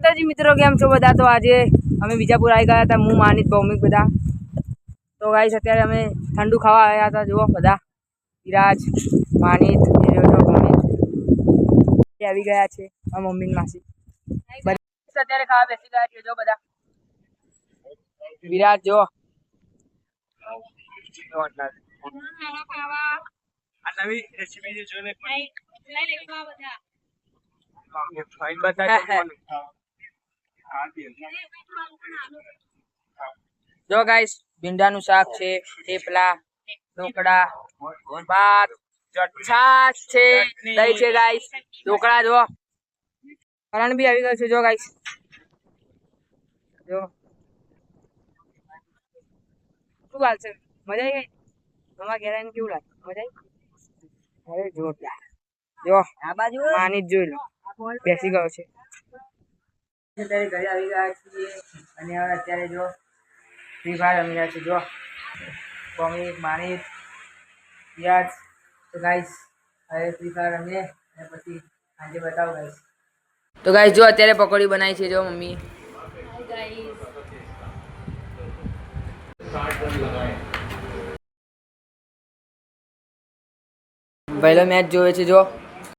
માતાજી મિત્રો કેમ છો બધા? તો આજે અમે બીજાપુર આવી ગયા હતા હું માનિત ભૌમિક બધા. તો ગાઈશ અત્યારે અમે ઠંડુ ખાવા આવ્યા હતા જુઓ બધા. વિરાજ માનિત ભૌમિક. આવી ગયા છે મારા મમ્મી માસી. અત્યારે ખાવા બેસી ગયા છે જો બધા. વિરાજ જો આ નવી રેસીપી જોઈને જો ગાઈસ ભીંડાનું શાક છે થેપલા ઢોકળા ભાત છાશ છે દહીં છે ગાઈસ ઢોકળા જો કરણ બી આવી ગયો છે જો ગાઈસ જો. શું હાલ છે? મજા આવી ગઈ? તમારા ઘેર આવીને કેવું લાગે? મજા આવી અરે જોરદાર. જો આ બાજુ પાણી જ જોઈ લો. બેસી ગયો છે. અત્યારે ઘરે આવી ગયા છીએ. અને હવે અત્યારે જો ફ્રી ફાયર રમી રહ્યા છે. જો કોમી, માની યાદ તો ગાઈસ, હવે ફ્રી ફાયર રમીએ અને પછી આજે બતાવો ગાઈસ. તો ગાઈસ, જો અત્યારે પકોડી બનાવી છે જો મમ્મી. પહેલો મેચ જોવે છે, જો.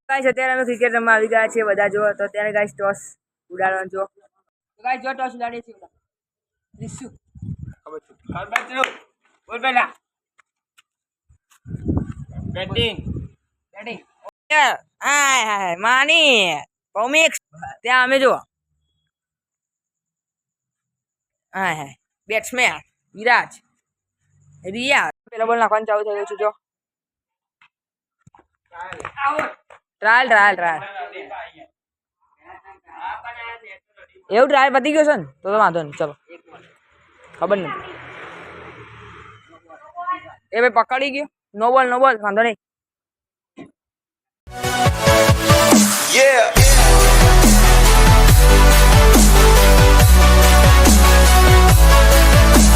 ગાઈસ, અત્યારે અમે ક્રિકેટ રમવા આવી ગયા છીએ બધા, જો. તો અત્યારે ગાઈસ ટોસ ઉડાડવાનું જો. તો ગાઈસ જો ટોસ ઉડાડીએ છીએ રીસુ. બોલ પેલા. બેટિંગ રેડી હાય હાય માની. કોમિક્સ ત્યાં અમે જો hi hi. Batsman Viraj. Riya પેલો બોલ નાખવાનું ચાલુ થઈ ગયું છે જો. ટ્રાયલ ટ્રાયલ ટ્રાયલ એવું ટ્રાયલ પતી ગયો છે ને, તો તો વાંધો નહીં, ચલો. ખબર નથી એ ભાઈ પકડી ગયો. નો બોલ નો બોલ વાંધો નહીં.